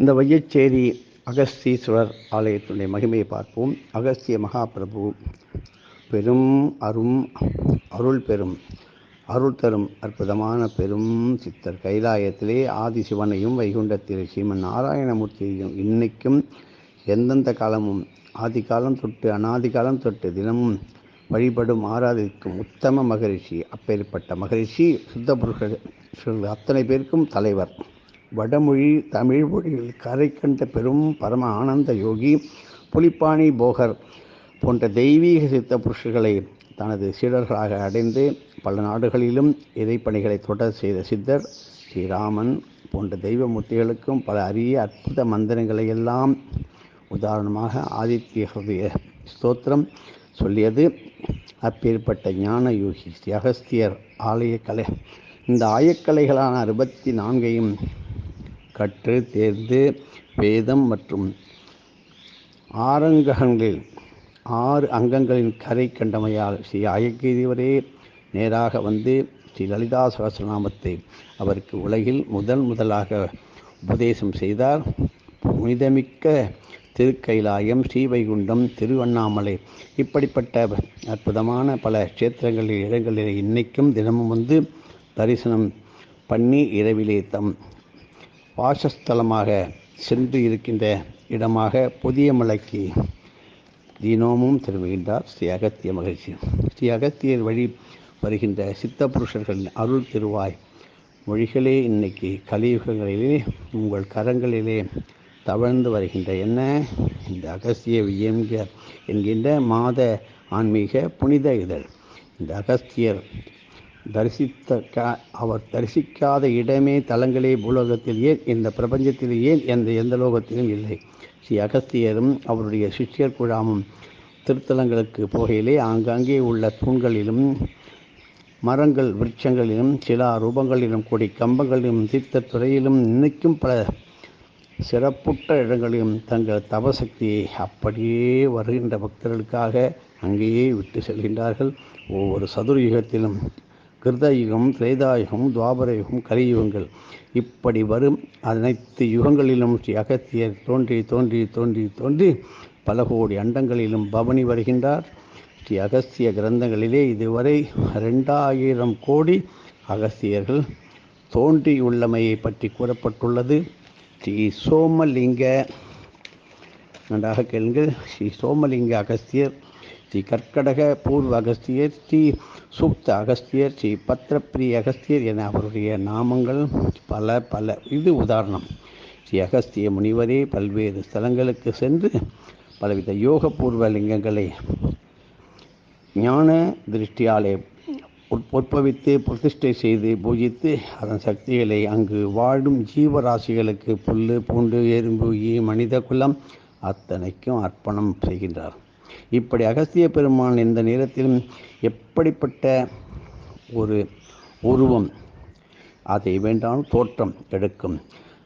இந்த வையச்சேரி அகஸ்தீஸ்வரர் ஆலயத்தினுடைய மகிமையை பார்ப்போம். அகஸ்திய மகாபிரபு பெரும் அரும் அருள் பெரும் அருள் தரும் அற்புதமான பெரும் சித்தர் கைலாயத்திலே ஆதி சிவனையும் வைகுண்டத்தில் ஸ்ரீமன் நாராயணமூர்த்தியையும் இன்னைக்கும் எந்தெந்த காலமும் ஆதி காலம் தொட்டு அனாதி காலம் தொட்டு தினமும் வழிபடும் ஆராதிக்கும் உத்தம மகரிஷி அப்பேற்பட்ட மகரிஷி சுத்த புருஷர்கள் அத்தனை பேருக்கும் தலைவர். வடமொழி தமிழ் மொழியில் கரை கண்ட பெரும் பரம ஆனந்த யோகி புலிப்பாணி போகர் போன்ற தெய்வீக சித்த புருஷர்களை தனது சீடர்களாக அடைந்து பல நாடுகளிலும் இறைப்பணிகளை தொடர் செய்த சித்தர் ஸ்ரீராமன் போன்ற தெய்வமூர்த்திகளுக்கும் பல அரிய அற்புத மந்திரங்களை எல்லாம் உதாரணமாக ஆதித்ய ஸ்தோத்திரம் சொல்லியது. அப்பேற்பட்ட ஞான யோகி ஸ்ரீ அகஸ்தியர் ஆலயக்கலை இந்த ஆயக்கலைகளான அறுபத்தி நான்கையும் கற்று தேர்ந்து வேதம் மற்றும் ஆரங்கங்களில் ஆறு அங்கங்களின் கரை கண்டமையால் ஸ்ரீ ஆயக்கீதிவரே நேராக வந்து ஸ்ரீ லலிதா சகசிரநாமத்தை அவருக்கு உலகில் முதல் முதலாக உபதேசம் செய்தார். புனிதமிக்க திருக்கைலாயம் ஸ்ரீவைகுண்டம் திருவண்ணாமலை இப்படிப்பட்ட அற்புதமான பல க்ஷேத்திரங்களில் இடங்களில் இன்னைக்கும் தினமும் வந்து தரிசனம் பண்ணி இரவிலே தம் வாசஸ்தலமாக சென்று இருக்கின்ற இடமாக புதிய மலைக்கு தினமும் திரும்புகின்றார் ஸ்ரீ அகத்திய மகிழ்ச்சி ஸ்ரீ அகத்தியர் வழி வருகின்ற சித்த புருஷர்களின் அருள் திருவாய் மொழிகளே இன்னைக்கு கலியுகங்களிலே உங்கள் கரங்களிலே தவழ்ந்து வருகின்ற என்ன? இந்த அகஸ்திய வியங்க என்கின்ற மாத ஆன்மீக புனித இதழ். இந்த அகஸ்தியர் தரிசித்த அவர் தரிசிக்காத இடமே தலங்களே பூலோகத்தில் ஏன் இந்த பிரபஞ்சத்தில் ஏன் எந்த எந்த லோகத்திலும் இல்லை? ஸ்ரீ அகஸ்தியரும் அவருடைய சிஷ்யர் குழாமும் திருத்தலங்களுக்கு போகையிலே ஆங்காங்கே உள்ள தூண்களிலும் மரங்கள் விருட்சங்களிலும் சிலா ரூபங்களிலும் கூடி கம்பங்களிலும் தீர்த்த துறையிலும் இன்னைக்கும் பல சிறப்புற்ற இடங்களிலும் தங்கள் தவசக்தியை அப்படியே வருகின்ற பக்தர்களுக்காக அங்கேயே விட்டு செல்கின்றார்கள். ஒவ்வொரு சதுர்யுகத்திலும் கிருதயுகம் திரேதாயுகம் துவாபரயுகம் கலியுகங்கள். இப்படி வரும் அனைத்து யுகங்களிலும் ஸ்ரீ அகத்தியர் தோன்றி தோன்றி தோன்றி தோன்றி பல கோடி அண்டங்களிலும் பவனி வருகின்றார். ஸ்ரீ அகஸ்திய கிரந்தங்களிலே இதுவரை ரெண்டாயிரம் கோடி அகஸ்தியர்கள் தோன்றியுள்ளமையை பற்றி கூறப்பட்டுள்ளது. ஸ்ரீ சோமலிங்க நன்றாக கேளுங்கள். ஸ்ரீ சோமலிங்க அகஸ்தியர் ஸ்ரீ கற்கடக பூர்வ அகஸ்தியர் ஸ்ரீ சூக்த அகஸ்தியர் ஸ்ரீ பத்திரப்பிரிய அகஸ்தியர் என அவருடைய நாமங்கள் பல பல. இது உதாரணம். ஸ்ரீ அகஸ்திய முனிவரே பல்வேறு ஸ்தலங்களுக்கு சென்று பலவித யோகபூர்வ லிங்கங்களை ஞான திருஷ்டியாலே உற்பவித்து பிரதிஷ்டை செய்து பூஜித்து அதன் சக்திகளை அங்கு வாழும் ஜீவராசிகளுக்கு புல்லு பூண்டு எறும்பு ஈ மனித குலம் அத்தனைக்கும் அர்ப்பணம் செய்கின்றார். இப்படி அகஸ்திய பெருமான் இந்த நேரத்திலும் எப்படிப்பட்ட ஒரு உருவம் அதை வேண்டாம் தோற்றம் எடுக்கும்.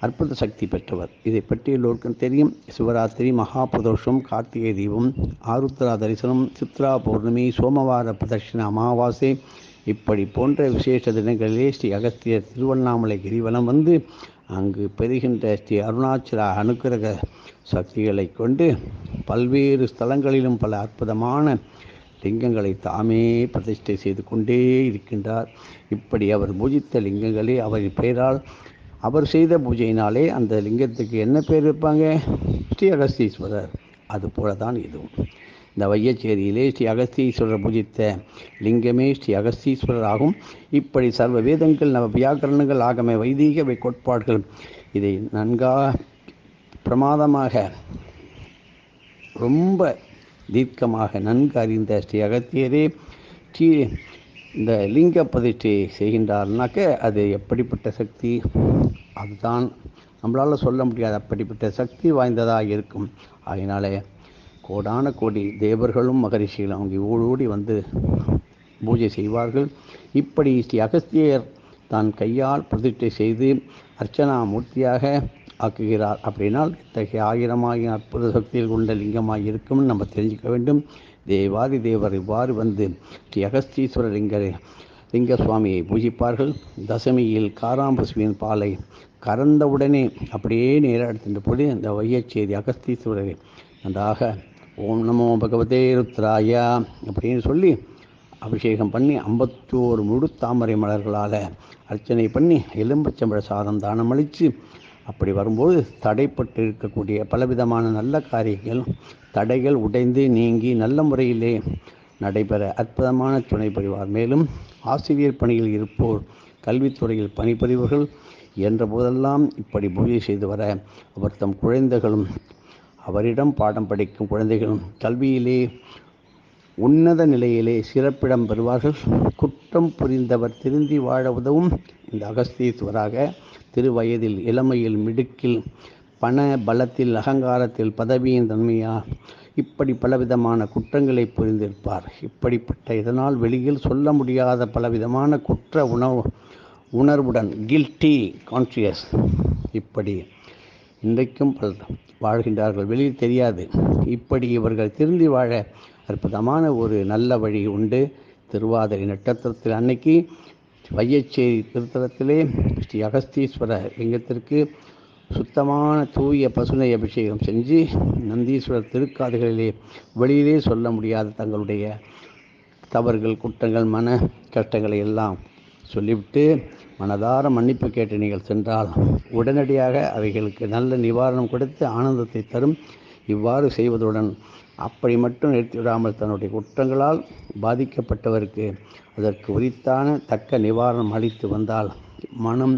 அற்புத சக்தி பெற்றவர். இதை பற்றி எல்லோருக்கும் தெரியும். சிவராத்திரி மகாபிரதோஷம் கார்த்திகை தீபம் ஆருத்ரா தரிசனம் சித்ரா பௌர்ணமி சோமவார பிரதட்சிண அமாவாசை. இப்படி போன்ற விசேஷ தினங்களிலே ஸ்ரீ அகஸ்தியர் திருவண்ணாமலை கிரிவலம் வந்து அங்கு பெறுகின்ற ஸ்ரீ அருணாச்சல அனுக்கிரக சக்திகளை கொண்டு பல்வேறு ஸ்தலங்களிலும் பல அற்புதமான லிங்கங்களை தாமே பிரதிஷ்டை செய்து கொண்டே இருக்கின்றார். இப்படி அவர் பூஜித்த லிங்கங்களே அவரின் பெயரால் அவர் செய்த பூஜையினாலே அந்த லிங்கத்துக்கு என்ன பேர் வைப்பாங்க? ஸ்ரீ அகஸ்தீஸ்வரர். அதுபோல தான் இதுவும். இந்த வையச்சேரியிலே ஸ்ரீ அகஸ்தீஸ்வரர் பூஜித்த லிங்கமே ஸ்ரீ அகஸ்தீஸ்வரர் ஆகும். இப்படி சர்வ வேதங்கள் நவ வியாக்கரணங்கள் ஆகமே வைதீக கோட்பாடுகள் இதை நன்காக பிரமாதமாக ரொம்ப தீர்க்கமாக நன்கு அறிந்த ஸ்ரீ அகத்தியரே ஸ்ரீ இந்த லிங்க பிரதிஷ்டை செய்கின்றார்னாக்க அது எப்படிப்பட்ட சக்தி? அதுதான் நம்மளால் சொல்ல முடியாது. அப்படிப்பட்ட சக்தி வாய்ந்ததாக இருக்கும். அதனாலே கோடான கோடி தேவர்களும் மகரிஷிகளும் அவங்க ஓடோடி வந்து பூஜை செய்வார்கள். இப்படி ஸ்ரீ அகஸ்தியர் தான் கையால் பிரதிஷ்டை செய்து அர்ச்சனா மூர்த்தியாக ஆக்குகிறார். அப்படின்னால் இத்தகைய ஆயிரமாயிரம் அற்புத சக்தியில் கொண்ட லிங்கமாக இருக்கும்னு நம்ம தெரிஞ்சுக்க வேண்டும். தேவாதி தேவர் இவ்வாறு வந்து ஸ்ரீ அகஸ்தீஸ்வர லிங்கரை லிங்க சுவாமியை பூஜிப்பார்கள். தசமியில் காராம்பசுவின் பாலை கறந்தவுடனே அப்படியே நேராக எடுத்துட்டு போய் அந்த வையச்சேரி அகஸ்தீஸ்வரரை நன்றாக ஓம் நமோ பகவதே ருத்ராயா அப்படின்னு சொல்லி அபிஷேகம் பண்ணி ஐம்பத்தோரு முழு தாமரை மலர்களால் அர்ச்சனை பண்ணி எலும்பச்சம்பழ சாதம் தானம் அளித்து அப்படி வரும்போது தடைப்பட்டு இருக்கக்கூடிய பலவிதமான நல்ல காரியங்கள் தடைகள் உடைந்து நீங்கி நல்ல முறையிலே நடைபெற அற்புதமான துணை புரிவார். மேலும் ஆசிரியர் பணியில் இருப்போர் கல்வித்துறையில் பணிபுரிவர்கள் என்ற போதெல்லாம் இப்படி பூஜை செய்து வர அவர் தம் குழந்தைகளும் அவரிடம் பாடம் படிக்கும் குழந்தைகளும் கல்வியிலே உன்னத நிலையிலே சிறப்பிடம் பெறுவார்கள். குற்றம் புரிந்தவர் திருந்தி வாழ உதவும் இந்த அகஸ்தீஸ்வராக திருவயதில் இளமையில் மிடுக்கில் பண பலத்தில் அகங்காரத்தில் பதவியின் தன்மையா? இப்படி பலவிதமான குற்றங்களை புரிந்திருப்பார். இப்படிப்பட்ட இதனால் வெளியில் சொல்ல முடியாத பலவிதமான குற்ற உணவு உணர்வுடன் கில்ட்டி கான்சியஸ் இப்படி இன்றைக்கும் பலர் வாழ்கின்றார்கள். வெளியில் தெரியாது. இப்படி இவர்கள் திருந்தி வாழ அற்புதமான ஒரு நல்ல வழி உண்டு. திருவாதிரை நட்சத்திரத்தில் அன்னைக்கு வையச்சேரி திருத்தலத்திலே ஸ்ரீ அகஸ்தீஸ்வர லிங்கத்திற்கு சுத்தமான தூய பசுனை அபிஷேகம் செஞ்சு நந்தீஸ்வரர் திருக்காதுகளிலே வெளியிலே சொல்ல முடியாத தங்களுடைய தவறுகள் குற்றங்கள் மன கஷ்டங்களை எல்லாம் சொல்லிவிட்டு மனதார மன்னிப்பு கேட்டு நீங்கள் சென்றால் உடனடியாக அவைகளுக்கு நல்ல நிவாரணம் கொடுத்து ஆனந்தத்தை தரும். இவ்வாறு செய்வதுடன் அப்படி மட்டும் நிறுத்திவிடாமல் தன்னுடைய குற்றங்களால் பாதிக்கப்பட்டவருக்கு அதற்கு உரித்தான தக்க நிவாரணம் அளித்து வந்தால் மனம்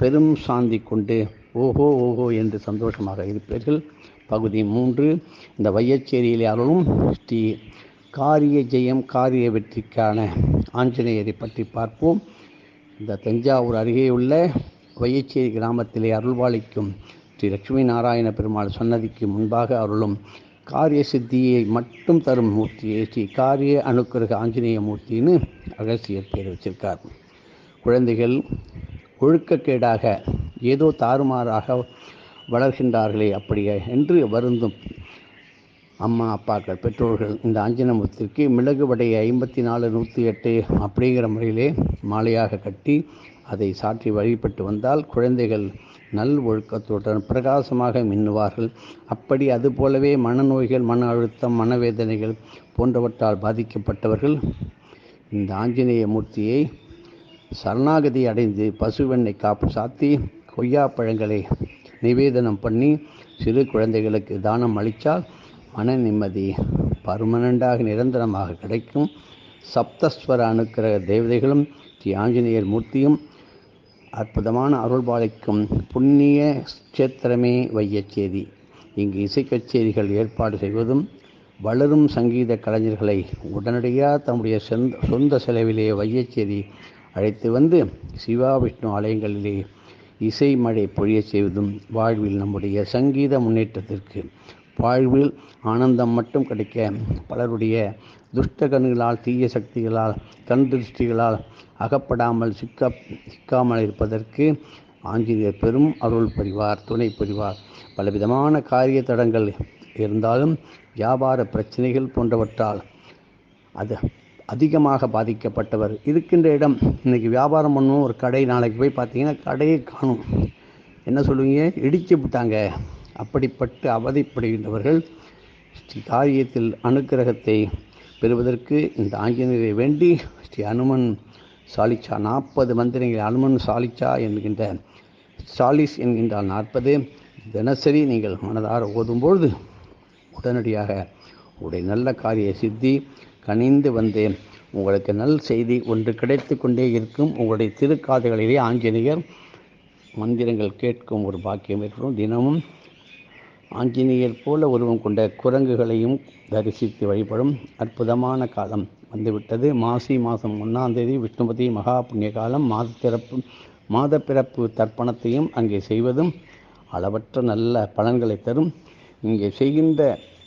பெரும் சாந்தி கொண்டு ஓஹோ ஓஹோ என்று சந்தோஷமாக இருப்பீர்கள். பகுதி மூன்று. இந்த வையச்சேரியிலே அருளும் ஸ்ரீ காரிய ஜெயம் காரிய வெற்றிக்கான ஆஞ்சநேயரை பற்றி பார்ப்போம். இந்த தஞ்சாவூர் அருகே உள்ள வையச்சேரி கிராமத்திலே அருள்வாளிக்கும் ஸ்ரீ லட்சுமி நாராயண பெருமாள் சன்னதிக்கு முன்பாக அருளும் காரிய சித்தியை மட்டும் தரும் மூர்த்தியை ஸ்ரீ காரிய அனுக்கிரக ஆஞ்சநேய மூர்த்தின்னு அகசியர் பேர் வச்சிருக்கார். குழந்தைகள் ஒழுக்கக்கேடாக ஏதோ தாறுமாறாக வளர்கின்றார்களே அப்படியே என்று வருந்தும். அம்மா அப்பாக்கள் பெற்றோர்கள் இந்த ஆஞ்சநமூர்த்திக்கு மிளகு வடையை ஐம்பத்தி நாலு நூற்றி எட்டு அப்படிங்கிற முறையிலே மாலையாக கட்டி அதை சாற்றி வழிபட்டு வந்தால் குழந்தைகள் நல் ஒழுக்கத்துடன் பிரகாசமாக மின்னுவார்கள். அப்படி அதுபோலவே மனநோய்கள் மன அழுத்தம் மனவேதனைகள் போன்றவற்றால் பாதிக்கப்பட்டவர்கள் இந்த ஆஞ்சநேய மூர்த்தியை சரணாகதி அடைந்து பசுவெண்ணை காப்பு சாத்தி கொய்யா பழங்களை நிவேதனம் பண்ணி சிறு குழந்தைகளுக்கு தானம் அளித்தால் மன நிம்மதி பர்மனண்டாக நிரந்தரமாக கிடைக்கும். சப்தஸ்வர அனுக்கிரக தேவதைகளும் ஸ்ரீ ஆஞ்சநேயர் மூர்த்தியும் அற்புதமான அருள்பாலிக்கும் புண்ணிய கஷேத்திரமே வையச்சேரி இங்கு இசை கச்சேரிகள் ஏற்பாடு செய்வதும் வளரும் சங்கீத கலைஞர்களை உடனடியாக தம்முடைய சொந்த சொந்த செலவிலேயே வையச்சேரி அழைத்து வந்து சிவா விஷ்ணு ஆலயங்களிலே இசை மழை பொழியச் செய்வதும் வாழ்வில் நம்முடைய சங்கீத முன்னேற்றத்திற்கு வாழ்வில் ஆனந்தம் மட்டும் கிடைக்க பலருடைய துஷ்ட கண்களால் தீய சக்திகளால் கண் திருஷ்டிகளால் அகப்படாமல் சிக்க சிக்காமல் இருப்பதற்கு ஆஞ்சநேயர் பெரும் அருள் புரிவார் துணை புரிவார். பலவிதமான காரிய தடங்கள் இருந்தாலும் வியாபார பிரச்சனைகள் போன்றவற்றால் அது அதிகமாக பாதிக்கப்பட்டவர். இருக்கின்ற இடம் இன்றைக்கி வியாபாரம் பண்ணுவோம் ஒரு கடை நாளைக்கு போய் பார்த்தீங்கன்னா கடையை காணும். என்ன சொல்லுவீங்க? இடிச்சு விட்டாங்க. அப்படிப்பட்டு அவதிப்படுகின்றவர்கள் ஸ்ரீ காரியத்தில் அனுக்கிரகத்தை பெறுவதற்கு இந்த ஆஞ்சநேயரை வேண்டி ஸ்ரீ அனுமன் சாலிச்சா நாற்பது மந்திரங்கள் அனுமன் சாலிச்சா என்கின்ற சாலிஸ் என்கின்றால் நாற்பது. தினசரி நீங்கள் மனதார ஓதும்பொழுது உடனடியாக உடைய நல்ல காரிய சித்தி கனிந்து வந்து உங்களுக்கு நல் செய்தி ஒன்று கிடைத்து கொண்டே இருக்கும். உங்களுடைய திருக்காதுகளிலே ஆஞ்சநேயர் மந்திரங்கள் கேட்கும் ஒரு பாக்கியம் ஏற்படும். தினமும் ஆஞ்சநேயர் போல உருவம் கொண்ட குரங்குகளையும் தரிசித்து வழிபடும் அற்புதமான காலம் வந்துவிட்டது. மாசி மாதம் ஒன்றாம் தேதி விஷ்ணுபதி மகா புண்ணிய காலம் மாத பிறப்பு மாத பிறப்பு தர்ப்பணத்தையும் அங்கே செய்வதும் அளவற்ற நல்ல பலன்களை தரும். இங்கே செய்கின்ற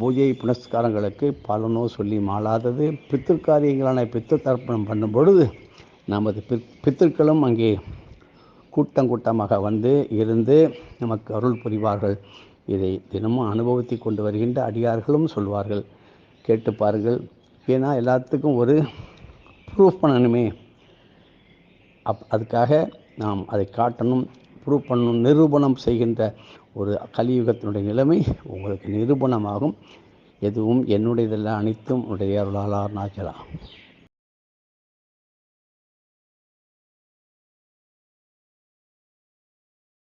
பூஜை புனஸ்காரங்களுக்கு பலனோ சொல்லி மாளாதது. பித்திருக்காரியங்களான பித்திரு தர்ப்பணம் பண்ணும் பொழுது நமது பித் பித்திருக்களும் அங்கே கூட்டம் கூட்டமாக வந்து இருந்து நமக்கு அருள் புரிவார்கள். இதை தினமும் அனுபவத்தை கொண்டு வருகின்ற அடியார்களும் சொல்வார்கள் கேட்டு பாருங்கள் ஏன்னா எல்லாத்துக்கும் ஒரு ப்ரூஃப் பண்ணணுமே. அப் அதுக்காக நாம் அதை காட்டணும் ப்ரூவ் பண்ணணும் நிரூபணம் செய்கின்ற ஒரு கலியுகத்தினுடைய நிலைமை உங்களுக்கு நிரூபணமாகும். எதுவும் என்னுடையதெல்லாம் அனைத்தும் உடைய அருளாளர் நாச்சலாம்